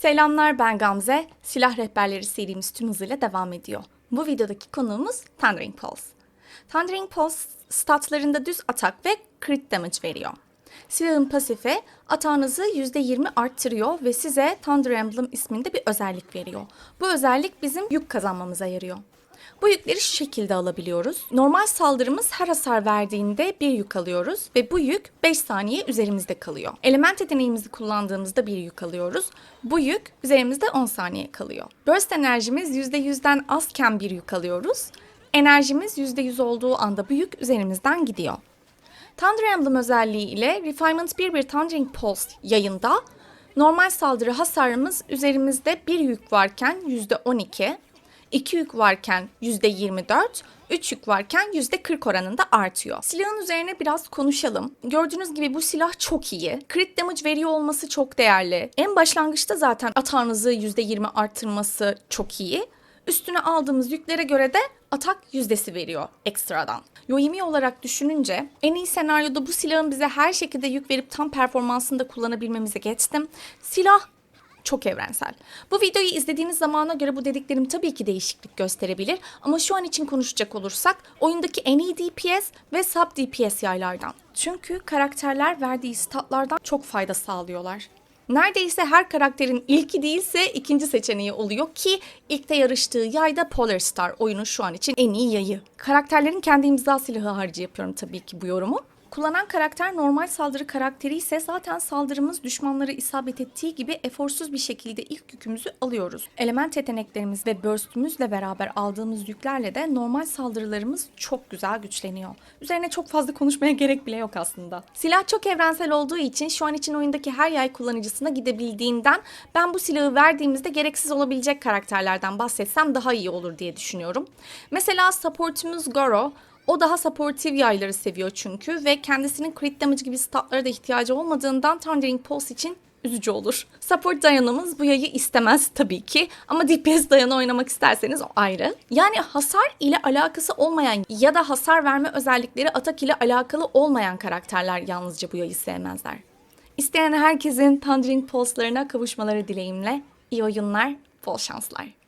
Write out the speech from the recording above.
Selamlar ben Gamze. Silah Rehberleri serimiz tüm hızıyla devam ediyor. Bu videodaki konuğumuz Thundering Pulse. Thundering Pulse statlarında düz atak ve crit damage veriyor. Silahın pasifi atağınızı %20 arttırıyor ve size Thunder Emblem isminde bir özellik veriyor. Bu özellik bizim yük kazanmamıza yarıyor. Bu yükleri şu şekilde alabiliyoruz. Normal saldırımız her hasar verdiğinde bir yük alıyoruz ve bu yük 5 saniye üzerimizde kalıyor. Element yeteneğimizi kullandığımızda bir yük alıyoruz. Bu yük üzerimizde 10 saniye kalıyor. Burst enerjimiz %100'den azken bir yük alıyoruz. Enerjimiz %100 olduğu anda bu yük üzerimizden gidiyor. Thunder Emblem özelliği ile Refinement 1 bir Thundering Pulse yayında normal saldırı hasarımız üzerimizde bir yük varken %12, 2 yük varken %24, 3 yük varken %40 oranında artıyor. Silahın üzerine biraz konuşalım. Gördüğünüz gibi bu silah çok iyi. Crit damage veriyor olması çok değerli. En başlangıçta zaten atağınızı %20 arttırması çok iyi. Üstüne aldığımız yüklere göre de atak yüzdesi veriyor ekstradan. Yoimi olarak düşününce en iyi senaryoda bu silahın bize her şekilde yük verip tam performansını da kullanabilmemize geçtim. Silah çok evrensel. Bu videoyu izlediğiniz zamana göre bu dediklerim tabii ki değişiklik gösterebilir ama şu an için konuşacak olursak oyundaki en iyi DPS ve sub DPS yaylardan. Çünkü karakterler verdiği statlardan çok fayda sağlıyorlar. Neredeyse her karakterin ilki değilse ikinci seçeneği oluyor ki ilkte yarıştığı yay da Polar Star oyunu şu an için en iyi yayı. Karakterlerin kendi imza silahı harici yapıyorum tabii ki bu yorumu. Kullanan karakter normal saldırı karakteri ise zaten saldırımız düşmanları isabet ettiği gibi eforsuz bir şekilde ilk yükümüzü alıyoruz. Element yeteneklerimiz ve burst'ümüzle beraber aldığımız yüklerle de normal saldırılarımız çok güzel güçleniyor. Üzerine çok fazla konuşmaya gerek bile yok aslında. Silah çok evrensel olduğu için şu an için oyundaki her yay kullanıcısına gidebildiğinden ben bu silahı verdiğimizde gereksiz olabilecek karakterlerden bahsetsem daha iyi olur diye düşünüyorum. Mesela supportumuz Goro. O daha supportive yayları seviyor çünkü ve kendisinin crit damage gibi statlara da ihtiyacı olmadığından Thundering Pulse için üzücü olur. Support dayanımız bu yayı istemez tabii ki ama DPS dayanı oynamak isterseniz o ayrı. Yani hasar ile alakası olmayan ya da hasar verme özellikleri atak ile alakalı olmayan karakterler yalnızca bu yayı sevmezler. İsteyen herkesin Thundering Pulse'larına kavuşmaları dileğimle iyi oyunlar, bol şanslar.